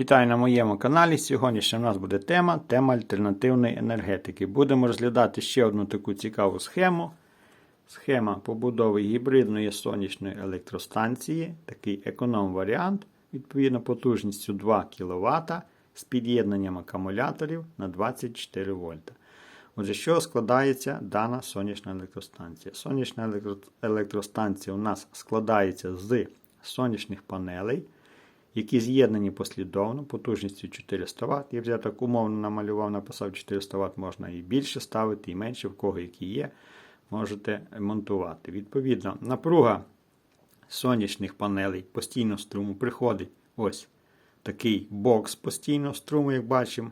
Вітаю на моєму каналі. Сьогодні ще в нас буде тема тема альтернативної енергетики. Будемо розглядати ще одну таку цікаву схему. Схема побудови гібридної сонячної електростанції, такий економ-варіант, відповідно потужністю 2 кВт з під'єднанням акумуляторів на 24 вольта. Отже, чого складається дана сонячна електростанція? Сонячна електростанція у нас складається з сонячних панелей, які з'єднані послідовно потужністю 400 Вт. Я вже так умовно намалював, написав 400 Вт, можна і більше ставити, і менше, в кого які є, можете монтувати. Відповідно, напруга сонячних панелей постійного струму приходить ось такий бокс постійного струму, як бачимо.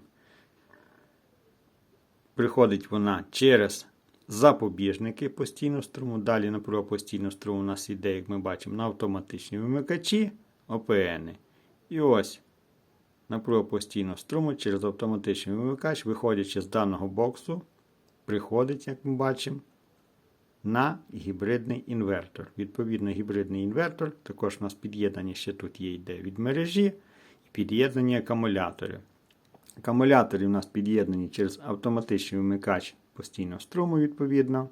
Приходить вона через запобіжники постійного струму. Далі напруга постійного струму у нас йде, як ми бачимо, на автоматичні вимикачі ОПН. І ось напруга постійного струму через автоматичний вимикач, виходячи з даного боксу, приходить, як ми бачимо, на гібридний інвертор. Відповідно, гібридний інвертор, також у нас під'єднання ще тут є йде від мережі, і під'єднані акумулятори. Акумулятори у нас під'єднані через автоматичний вимикач постійного струму, відповідно.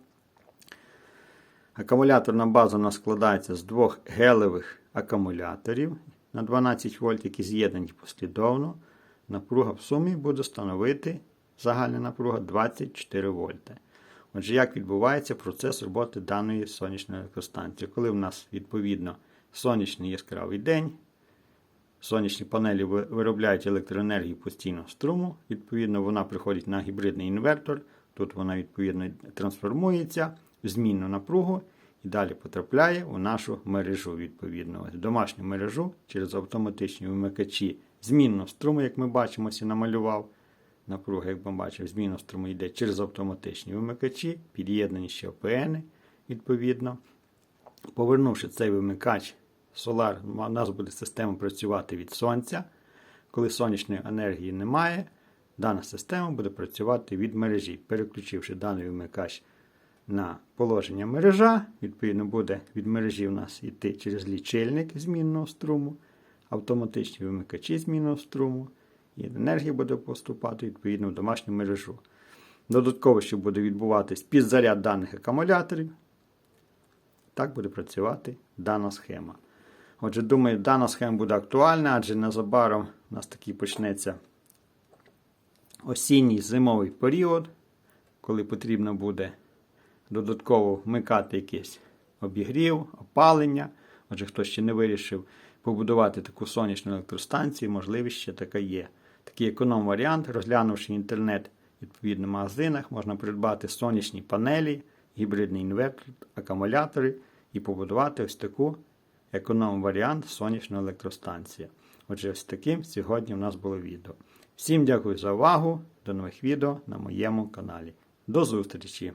Акумуляторна база у нас складається з двох гелевих акумуляторів на 12 вольт, які з'єднані послідовно. Напруга в сумі буде становити загальна напруга 24 вольти. Отже, як відбувається процес роботи даної сонячної електростанції? Коли в нас, відповідно, сонячний яскравий день, сонячні панелі виробляють електроенергію постійного струму, відповідно, вона приходить на гібридний інвертор, тут вона, відповідно, трансформується в змінну напругу і далі потрапляє у нашу мережу, відповідно, домашню мережу через автоматичні вимикачі змінного струму, як ми бачимо, я намалював. Напруга, як ми бачимо, зміна струму йде через автоматичні вимикачі, під'єднані ще ОПН, відповідно. Повернувши цей вимикач, Solar, у нас буде система працювати від сонця. Коли сонячної енергії немає, дана система буде працювати від мережі. Переключивши даний вимикач на положення мережа, відповідно, буде від мережі у нас йти через лічильник змінного струму, автоматичні вимикачі змінного струму, і енергія буде поступати відповідно в домашню мережу. Додатково, що буде відбуватись підзаряд даних акумуляторів, так буде працювати дана схема. Отже, думаю, дана схема буде актуальна, адже незабаром у нас такий почнеться осінній зимовий період, коли потрібно буде додатково вмикати якийсь обігрів, опалення. Отже, хто ще не вирішив побудувати таку сонячну електростанцію, можливість ще така є. Такий економ-варіант, розглянувши інтернет відповідно в магазинах, можна придбати сонячні панелі, гібридний інвертор, акумулятори і побудувати ось таку економ-варіант сонячної електростанції. Отже, ось таким сьогодні у нас було відео. Всім дякую за увагу. До нових відео на моєму каналі. До зустрічі!